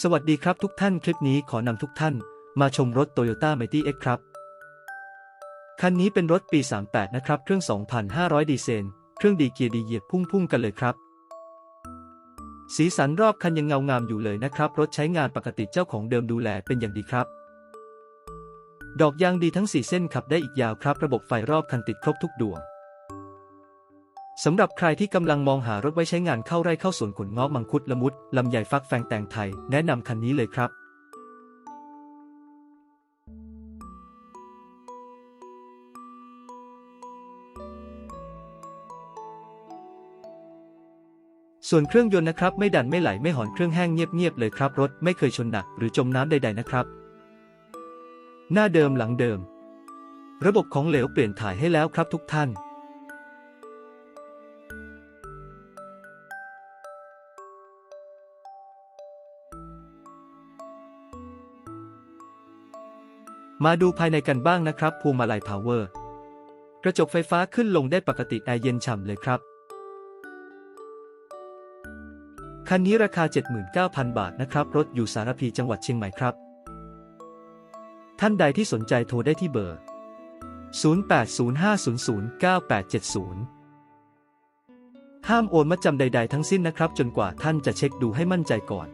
สวัสดีครับทุกท่านคลิปนี้ขอนำทุกท่านมาชมรถ Toyota Mighty X ครับ คันนี้เป็นรถปี 38 นะครับ เครื่อง 2,500 ดีเซลเครื่องดีเกียร์ดีเหยียบพุ่งๆกันเลยครับ สีสันรอบคันยังเงางามอยู่เลยนะครับ รถใช้งานปกติเจ้าของเดิมดูแลเป็นอย่างดีครับ ดอกยางดีทั้ง 4 เส้นขับได้อีกยาวครับ ระบบไฟรอบคันติดครบทุกดวง สำหรับใครที่กำลังมองหารถไว้ใช้งานเข้าไร่เข้าสวนขนเงาะมังคุดละมุดลำไยฟักแฟงแตงไทย แนะนำคันนี้เลยครับ ส่วนเครื่องยนต์นะครับ ไม่ดันไม่ไหลไม่หอนเครื่องแห้งเงียบๆเลยครับ รถไม่เคยชนหนักหรือจมน้ำใด ๆนะครับ หน้าเดิมหลังเดิม ระบบของเหลวเปลี่ยนถ่ายให้แล้วครับทุกท่าน มาดูภายในกันบ้างนะครับพวงมาลัยพาวเวอร์ กระจกไฟฟ้าขึ้นลงได้ปกติแอร์เย็นฉ่ำเลยครับ คันนี้ราคา 79,000 บาทนะครับ รถอยู่สารพีจังหวัดเชียงใหม่ครับ ท่านใดที่สนใจโทรได้ที่เบอร์ 0805009870 ห้ามโอนมาจำใด ๆ ทั้งสิ้นนะครับ จนกว่าท่านจะเช็คดูให้มั่นใจก่อน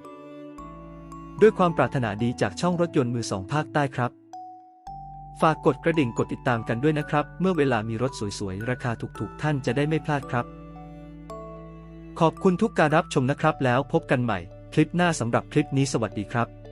ด้วยความปรารถนาดีจากช่องรถยนต์มือสองภาคใต้ครับ ฝากกดกระดิ่งกดติดตามกันด้วยนะครับ เมื่อเวลามีรถสวยๆ ราคาถูกๆ ท่านจะได้ไม่พลาดครับ ขอบคุณทุกการรับชมนะครับ แล้วพบกันใหม่ คลิปหน้าสำหรับคลิปนี้สวัสดีครับ